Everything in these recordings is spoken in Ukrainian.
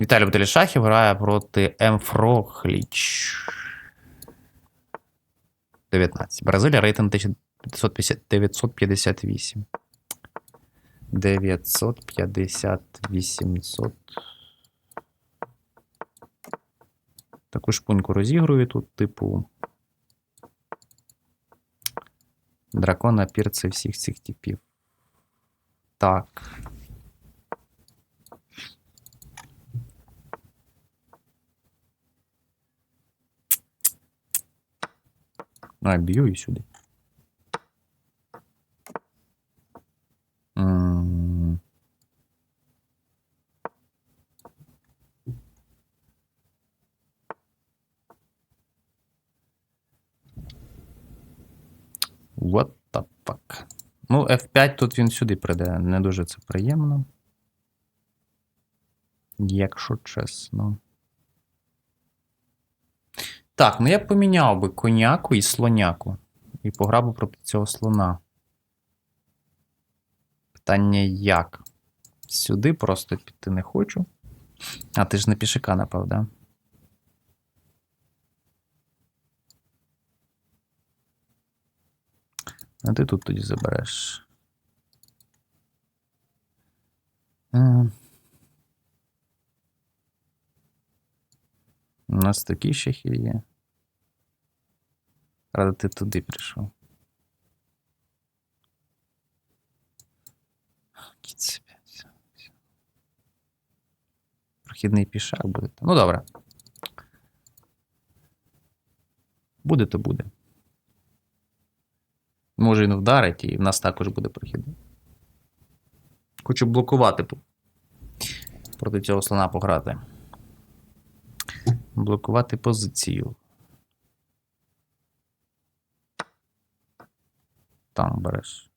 Віталій Бутелішахів грає проти Емфрохліч. 19. Бразилія рейтинг 1950 958. 950 800. Таку шпуньку розігрую тут, типу. Дракона пірці всіх цих типів. Так. А, б'ю і сюди. М. What the fuck? Ну, F5 тут він сюди прийде. Не дуже це приємно. Якщо чесно. Так, ну я б поміняв би коняку і слоняку. І пограв проти цього слона. Питання як? Сюди просто піти не хочу. А ти ж на пішака напав? А ти тут тоді забереш. У нас такі хід є. Рада ти туди прийшов. Прохідний пішак буде. Ну, добре. Буде, то буде. Може він вдарить, і в нас також буде прохідний. Хочу блокувати проти цього слона пограти. Блокувати позицію. Там береш.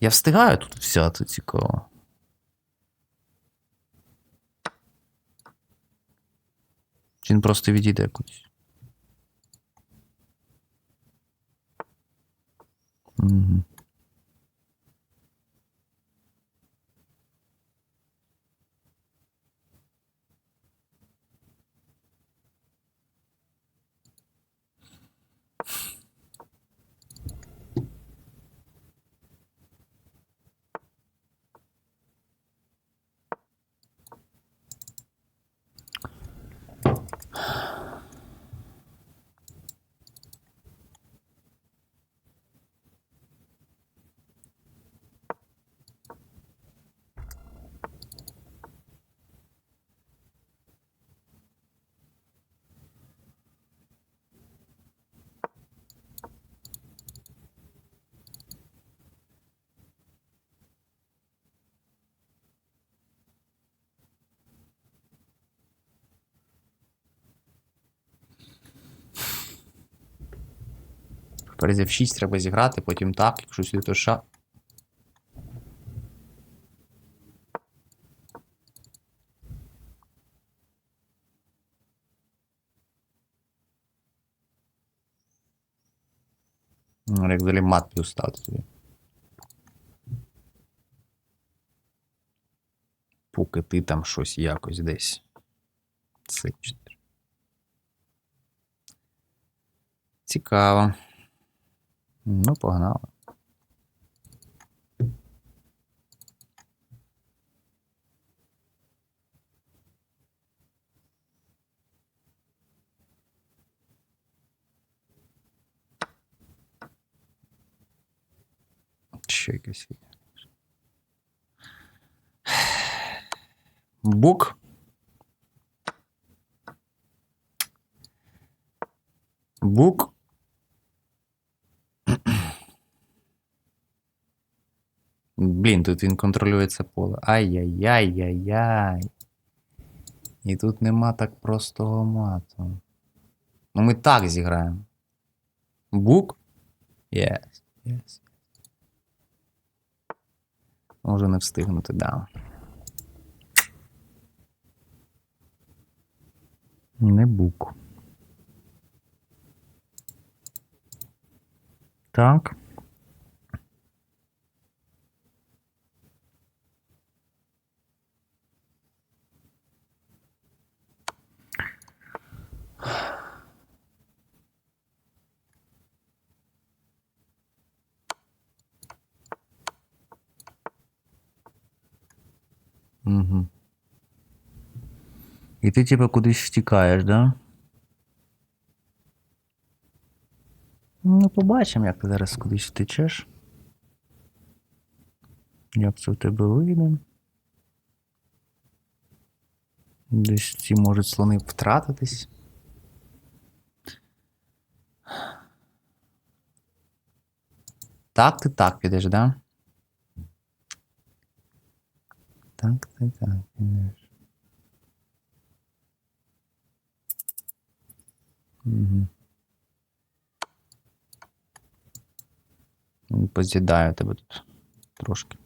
Я встигаю тут взяти цікаво. Він просто відійде кудись? Угу. Ферзь F6 треба зіграти, потім так, якщо сюди то ша. Ну, Як взагалі мат плюс ставити тобі. Поки ти там щось якось десь. 4. Цікаво. Ну, погнали. Ще якась є. Бук. Бук. Блін, тут він контролює це поле. Ай-яй-яй-яй-яй. І тут нема так простого мату. Ну ми так зіграємо. Бук? Yes, yes. Може не встигнути, да. Не бук. Так. Угу. І ти, типу, кудись втікаєш, да? Ну, побачимо, як ти зараз кудись втечеш. Як це в тебе вийде. Десь ці можуть слони втратитись. Так, ти так підеш, да? Так, ти так підеш. Угу. Поз'їдаю тебе тут трошки.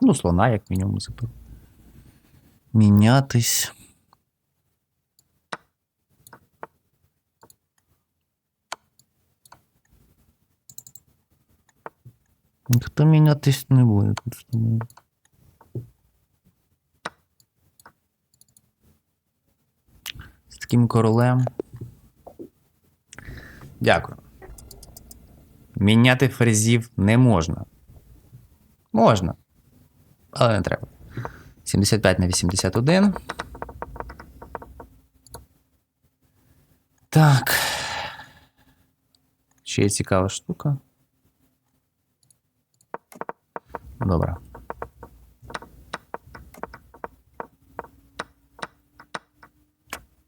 Ну, слона, як мінімум, запив. Мінятись. Хто мінятись не буде тут з тобою. З таким королем. Дякую. Міняти ферзів не можна. Можна. Але не треба. 75 на 81. Так. Ще є цікава штука. Добре.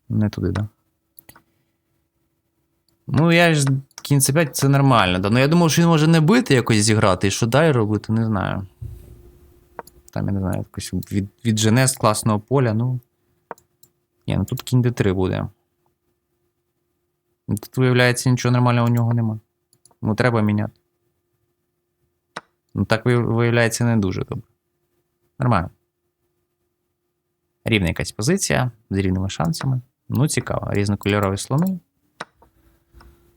Не туди, да? Ну, я ж кінь c5 це нормально. Да. Ну я думав, що він може не бити якось зіграти, і що далі робити, не знаю. Там, я не знаю, якось від, від жене з класного поля, ну. Ні, ну тут кінь d3 буде. Тут, виявляється, нічого нормального у нього нема. Ну, треба міняти. Ну, так виявляється не дуже добре. Нормально. Рівна якась позиція з рівними шансами. Ну, цікаво. Різнокольорові слони.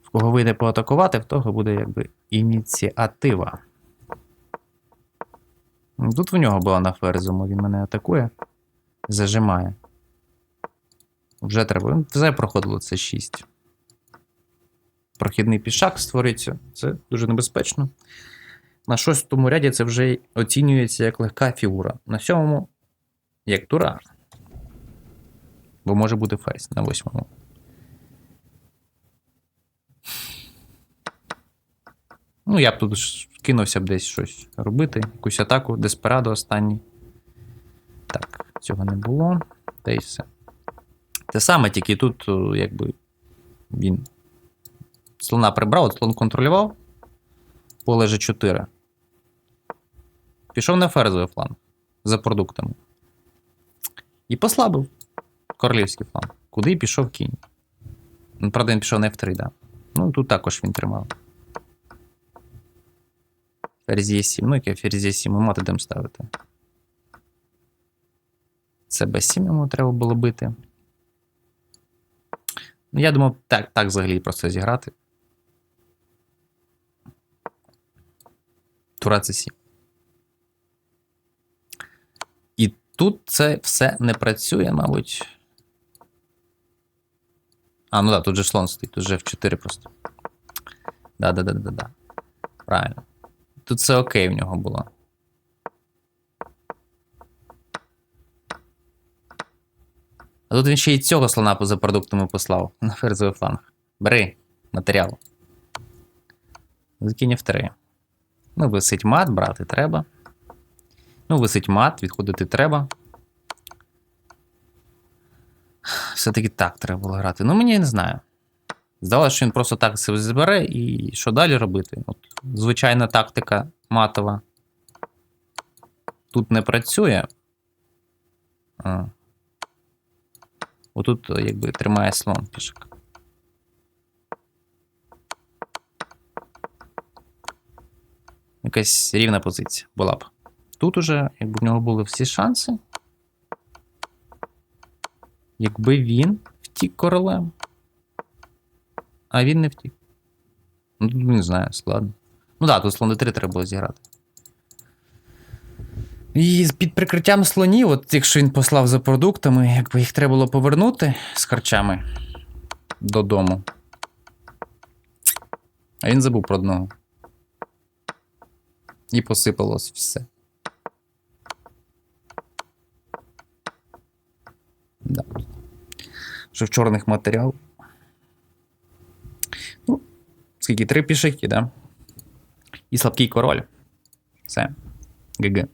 В кого вийде поатакувати, в того буде якби ініціатива. Тут в нього була на ферзому, він мене атакує, зажимає. Вже треба. Вже проходило це 6. Прохідний пішак створиться. Це дуже небезпечно. На шостому ряді це вже оцінюється як легка фігура. На сьомому як тура. Бо може бути ферзь на восьмому. Ну, я б тут кинувся б десь щось робити, якусь атаку, деспирадо останній. Так, цього не було. Та й все. Те саме, тільки тут, о, якби він слона прибрав, слон контролював. Поле G4. Пішов на ферзовий фланг за продуктами. І послабив королівський фланг. Куди пішов кінь. Ну, правда, він пішов на F3, да. Ну, тут також він тримав. Ферзь Е7. Ну, яке ферзь Е7 ми мати будемо ставити. Це Б7 йому треба було бити. Ну, я думав, так, так взагалі просто зіграти. Тура С7. І тут це все не працює, мабуть. А, ну так, да, тут же слон стоїть, тут же F4 просто. Да-да-да-да-да. Правильно. Тут все окей в нього було. А тут він ще й цього слона поза продуктами послав на ферзовий фланг. Бери матеріал. Закинь F3. Ну, висить мат, брати треба. Ну, висить мат, відходити треба. Все-таки так треба було грати. Ну, мені не знаю. Здалося, що він просто так себе збере, і що далі робити? От, звичайна тактика матова тут не працює. А. Отут, якби, тримає слон пішок. Якась рівна позиція була б. Тут уже, якби в нього були всі шанси. Якби він втік королем. А він не втік. Ну, тут не знаю, складно. Ну так, да, тут слон d3 треба було зіграти. І під прикриттям слонів, от якщо він послав за продуктами, якби їх треба було повернути з харчами. додому. А він забув про одного. І посипалось все. Що в чорних матеріал. Ну, скільки? Три пішаки, да? І слабкий король. Все. ГГ.